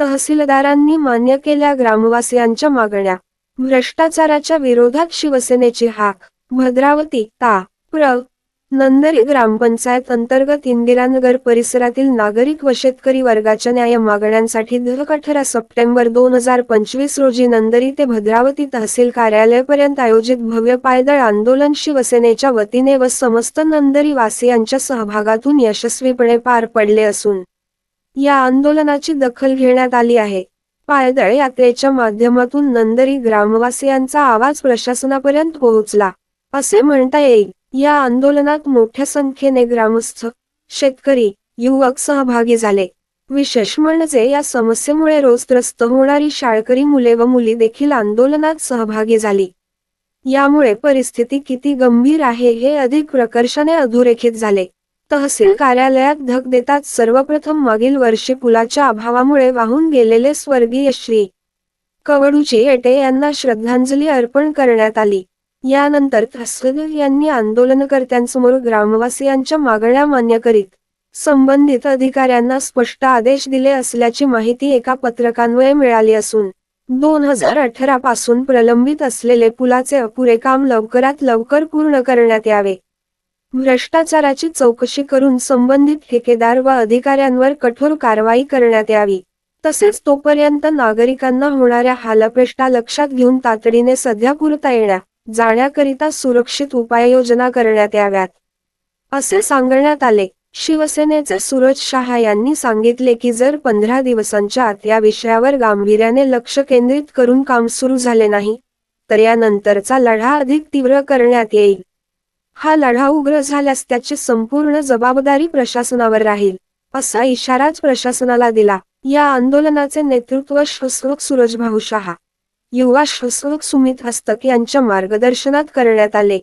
तहसीलदारांनी मान्य केल्या ग्रामवासियांच्या मागण्या. भ्रष्टाचाराच्या विरोधात शिवसेनेची हाक. भद्रावती ता. प्र. नंदरी ग्रामपंचायत अंतर्गत इंदिरानगर परिसरातील नागरिक व शेतकरी वर्गाच्या न्याय मागण्यांसाठी दिनांक अठरा सप्टेंबर दोन हजार पंचवीस रोजी नंदरी ते भद्रावती तहसील कार्यालयापर्यंत आयोजित भव्य पायदळ आंदोलन शिवसेनेच्या वतीने व समस्त नंदरी वासियांच्या सहभागातून यशस्वीपणे पार पडले असून या आंदोलनाची दखल घेण्यात आली आहे. पायदळ यात्रेच्या माध्यमातून नंदरी ग्रामवासियांचा आवाज प्रशासनापर्यंत पोहोचला. असे म्हणता येईल या आंदोलनात मोठ्या संख्येने ग्रामस्थ शेतकरी युवक सहभागी झाले. विशेष म्हणजे या समस्येमुळे रोज त्रस्त होणारी शाळकरी मुले व मुली देखील आंदोलनात सहभागी झाली. यामुळे परिस्थिती किती गंभीर आहे हे अधिक प्रकर्षाने अधोरेखित झाले. तहसील कार्यालयात धक देतात. सर्वप्रथम मागील वर्षी पुलाच्या अभावामुळे वाहून गेलेले स्वर्गीय श्री. कवडूची येटे यांना श्रद्धांजली अर्पण करण्यात आली. यानंतर तहसीलदार यांनी आंदोलनकर्त्यांसमोर ग्रामवासियांच्या मागण्या मान्य करीत संबंधित अधिकाऱ्यांना स्पष्ट आदेश दिले असल्याची माहिती एका पत्रकान्वये मिळाली असून दोन हजार अठरा पासून प्रलंबित असलेले पुलाचे अपुरे काम लवकरात लवकर पूर्ण करण्यात यावे. भ्रष्टाचाराची चौकशी करून संबंधित ठेकेदार व अधिकाऱ्यांवर कठोर कारवाई करण्यात यावी. तसेच तोपर्यंत नागरिकांना होणाऱ्या हालप्रष्टा लक्षात घेऊन तातडीने सध्या पुरता येण्या जाण्याकरिता सुरक्षित उपाययोजना करण्यात याव्यात. असे सांगण्यात आले. शिवसेनेचे सूरज शहा यांनी सांगितले की जर पंधरा दिवसांच्या आत या विषयावर गांभीर्याने लक्ष केंद्रित करून काम सुरू झाले नाही तर यानंतरचा लढा अधिक तीव्र करण्यात येईल. हा लढा उग्र झाल्यास त्याची संपूर्ण जबाबदारी प्रशासनावर राहील असा इशाराच प्रशासनाला दिला. या आंदोलनाचे नेतृत्व श्वसरोग सूरज भाऊ शहा युवा श्वसरोग सुमित हस्तक यांच्या मार्गदर्शनात करण्यात आले.